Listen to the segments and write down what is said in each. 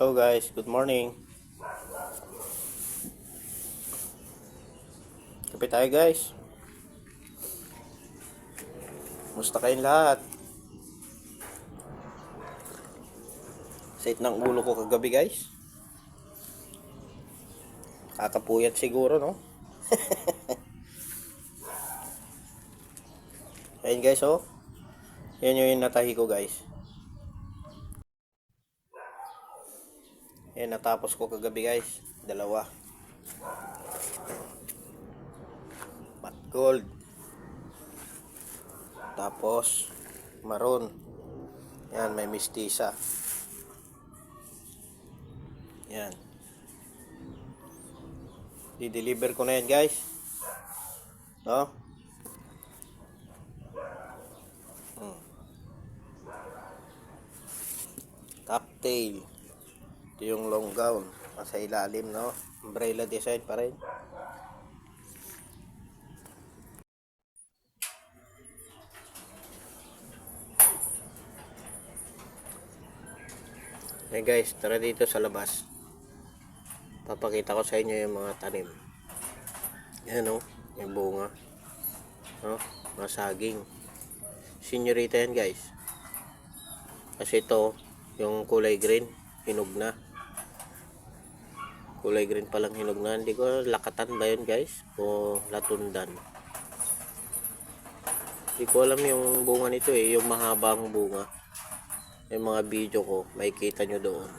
Hello guys, good morning. Kape tayo guys. Musta kayong lahat? Sait ng ulo ko kagabi guys. Kakapuyat siguro no? Ayun guys oh. Yan yung natahi ko guys. Yan, natapos ko kagabi guys. Dalawa. Matte gold. Tapos, maroon. Yan, may mistisa. Yan. Di-deliver ko na yan guys. No? Hmm. Cocktail. Ito yung long gown. Nasa ilalim, no? Umbrella design pa rin. Hey guys, tara dito sa labas. Papakita ko sa inyo yung mga tanim. Yan o, yung bunga. No? Mga saging. Senyorita yan guys. Kasi ito, yung kulay green, hinog na. Kulay green palang hinog na. Hindi ko lakatan ba yun guys? O latundan. Hindi ko alam yung bunga nito eh. Yung mahabang bunga. Yung mga video ko, makikita nyo doon.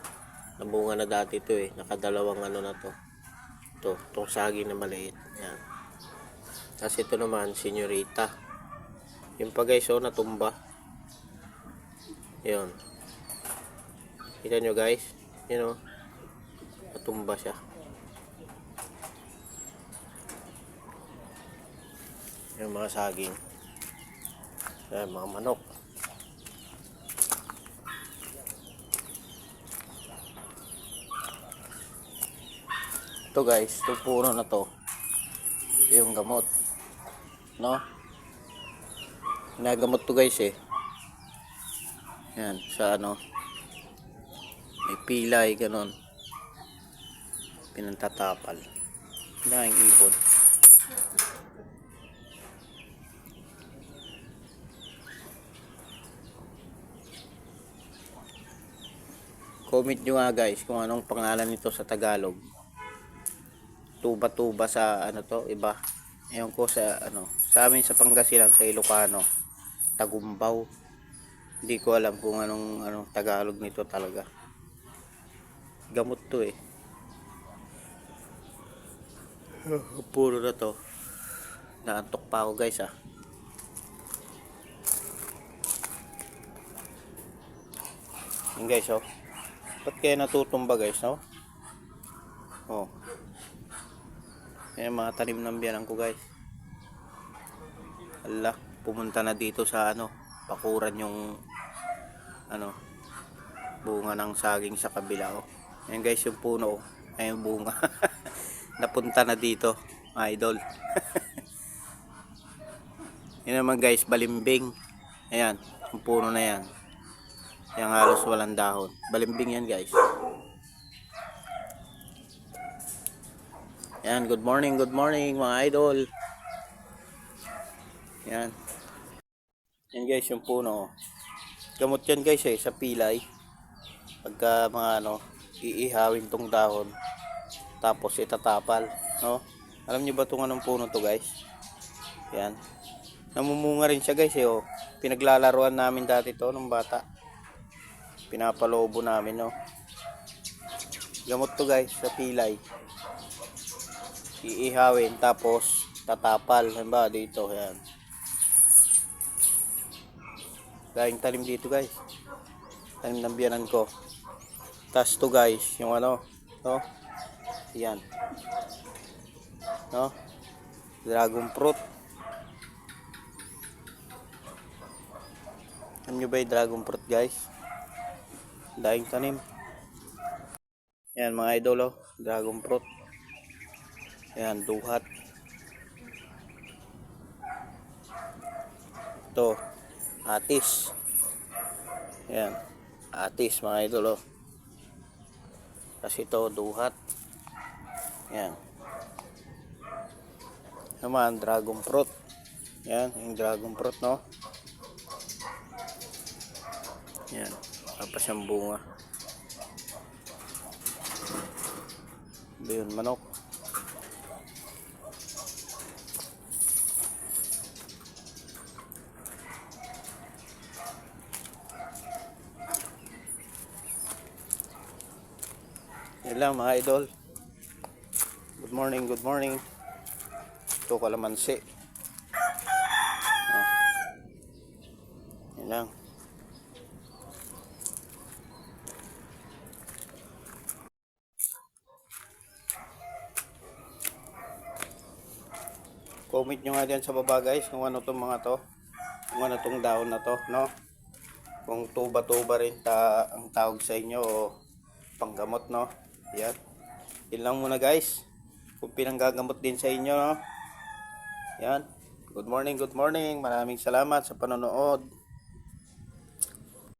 Nabunga na dati ito eh. Nakadalawang ano na to. Ito, itong saging na maliit. Yan. Tapos ito naman, senyorita. Yung pa guys, oh, natumba. Yun. Kita nyo guys. Yun oh. Natumba siya. Yung mga saging. Yan, mga manok. Ito guys, itong puno na to. Yung gamot. No? Ginagamot to guys eh. Yan, sa ano. May pilay, ganon. Pinantatapal. Daing ibon. Comment nyo nga guys kung anong pangalan nito sa Tagalog. Tuba-tuba sa ano to, iba. Ewan ko sa ano, sa amin sa Pangasinan, sa Ilocano. Tagumbaw. Hindi ko alam kung anong anong Tagalog nito talaga. Gamot to eh. Puro na to. Naantok pa ako guys ah. Yan guys oh. Ba't kaya natutumba guys no? Oh. Yan mga tanim ng biyanan ko guys. Ala, pumunta na dito sa ano, pakuran yung ano, bunga ng saging sa kabila oh. Yan guys yung puno oh. Ayan yung bunga. Napunta na dito, mga idol. Yan naman guys, balimbing. Ayan, yung puno na yan. Yan halos walang dahon. Balimbing yan guys. Yan, good morning, good morning mga idol. Yan. Yan guys, yung puno. Gamot yan guys eh, sa pilay. Pagka mga ano, iihawin tong dahon. Tapos itatapal, no? Alam niyo ba tong anong puno to guys? Yan. Namumunga rin siya guys eh, oh. Pinaglalaruan namin dati to nung bata. Pinapalobo namin, no? Gamot to guys, sa pilay iihawin tapos tatapal halimbawa dito yan daing talim dito guys talim ng biyanan ko tas to guys yung ano no yan no dragon fruit alam nyo ba yung dragon fruit guys daing tanim yan mga idol oh dragon fruit Ayan, duhat. Ito, atis. Ayan, atis mga idol oh. Kasi ito, duhat. Yan. Naman, dragon fruit. Yan, yung dragon fruit, no? Yan. Tapos yung bunga. Ito yun, manok. Yan lang mga idol. Good morning, good morning. Ito kalamansi. Oh. Yan lang. Comment nyo nga dyan sa baba guys kung ano tong mga to. Kung ano tong dahon na to, no? Kung tuba-tuba rin ta ang tawag sa inyo o panggamot, no? Yan. Yun lang muna guys. Kung pinanggagamot din sa inyo, no? Yan. Good morning, good morning. Maraming salamat sa panonood.